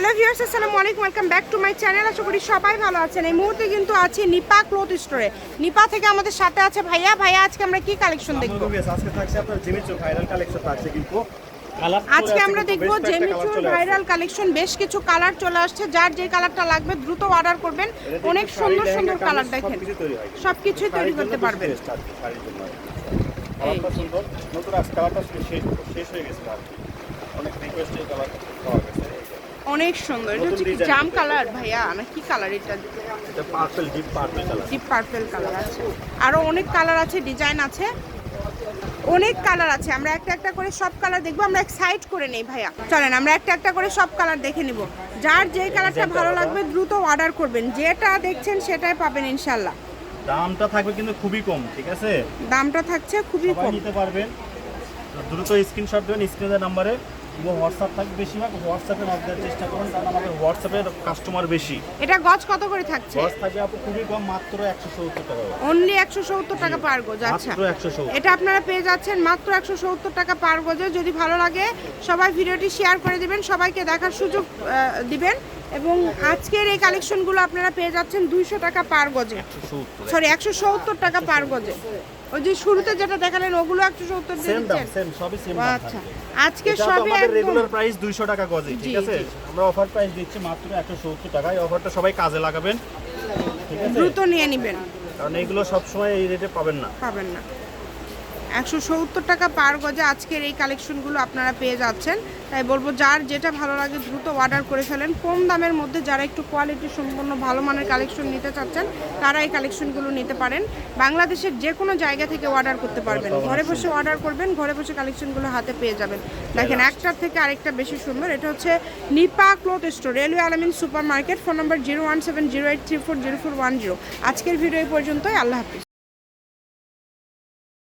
Hello viewers আসসালামু আলাইকুম। Welcome back to my channel আশা করি সবাই ভালো আছেন। এই মুহূর্তে কিন্তু আছি নিপা ক্লথ স্টোরে। নিপা থেকে আমাদের সাথে আছে ভাইয়া। ভাইয়া আজকে আমরা কি কালেকশন দেখব? আজকে থাকছে আপনার জিমিচু ভাইরাল কালেকশন থাকছে কিন্তু। আজকে আমরা দেখব জেমিচুর ভাইরাল কালেকশন বেশ কিছু কালার চলে আসছে। যার যে কালারটা লাগবে দ্রুত অর্ডার করবেন। অনেক সুন্দর সুন্দর কালার দেখেন। সবকিছুই তৈরি করতে পারবেন। কালারটা সুন্দর। নতুন আজ কালারটা শেষ শেষ হয়ে গেছে। অনেক রিকোয়েস্ট এই কালার অনেক সুন্দর। এটা হচ্ছে কি জাম কালার ভাইয়া? না কি কালার এটা? Purple deep purple colour deep purple colour আছে। আরও অনেক কালার আছে ডিজাইন আছে। অনেক কালার আছে। আমরা একটা একটা করে সব কালার দেখব। আমরা এক সাইড করে নেই ভাইয়া। চলেন আমরা একটা একটা করে সব কালার দেখে নিব। যার যে কালারটা ভালো লাগবে দ্রুত অর্ডার করবেন। যেটা দেখছেন সেটাই পাবেন ইনশাল্লাহ দামটা থাকবে কিন্তু খুবই কম ঠিক আছে? দামটা থাকছে খুবই কম। নিতে পারবেন। দ্রুত স্ক্রিনশট দেবেন স্ক্রিনের নাম্বারে এবং হোয়াটসঅ্যাপ থাকবে বেশিরভাগ হোয়াটসঅ্যাপে নক দেওয়ার চেষ্টা করুন কারণ আমাদের হোয়াটসঅ্যাপের কাস্টমার বেশি। এটা গজ কত করে থাকছে? গজ থাকবে আপু খুবই কম মাত্র একশো সত্তর টাকা অনলি একশো সত্তর টাকা পার গজ আচ্ছা। মাত্র একশো সত্তর। এটা আপনারা পেয়ে যাচ্ছেন মাত্র একশো সত্তর টাকা পার গজে। যদি ভালো লাগে সবাই ভিডিওটি শেয়ার করে দিবেন সবাইকে দেখার সুযোগ দিবেন। এবং আজকের এই কালেকশনগুলো আপনারা পেয়ে যাচ্ছেন দুইশো টাকা পার গজে। সরি একশো সত্তর টাকা পার গজে। ওই যে শুরুতে যেটা দেখালেন ওগুলো একশো সত্তর আচ্ছা। আজকে সবই রেগুলার প্রাইস 200 টাকা গজে ঠিক আছে? আমরা অফার প্রাইস দিচ্ছি মাত্র 170 টাকা এই অফারটা সবাই কাজে লাগাবেন দ্রুত নিয়ে নেবেন। কারণ এইগুলো সবসময় এই রেটে পাবেন না। পাবেন না। একশো সত্তর টাকা পার গজে আজকের এই কালেকশনগুলো আপনারা পেয়ে যাচ্ছেন। তাই বলব, যার যেটা ভালো লাগে দ্রুত অর্ডার করে ফেলেন। কম দামের মধ্যে যারা একটু কোয়ালিটি সম্পন্ন ভালো মানের কালেকশন নিতে চাচ্ছেন, তারা এই কালেকশনগুলো নিতে পারেন। বাংলাদেশের যে কোনো জায়গা থেকে অর্ডার করতে পারবেন। ঘরে বসে অর্ডার করবেন, ঘরে বসে কালেকশনগুলো হাতে পেয়ে যাবেন। দেখেন, একটার থেকে আরেকটা বেশি সুন্দর। এটা হচ্ছে Nipa cloth store, railway Alamin super market phone number zero one seven zero eight three four zero four one zero. আজকের ভিডিও পর্যন্তই। আল্লাহ হাফিজ।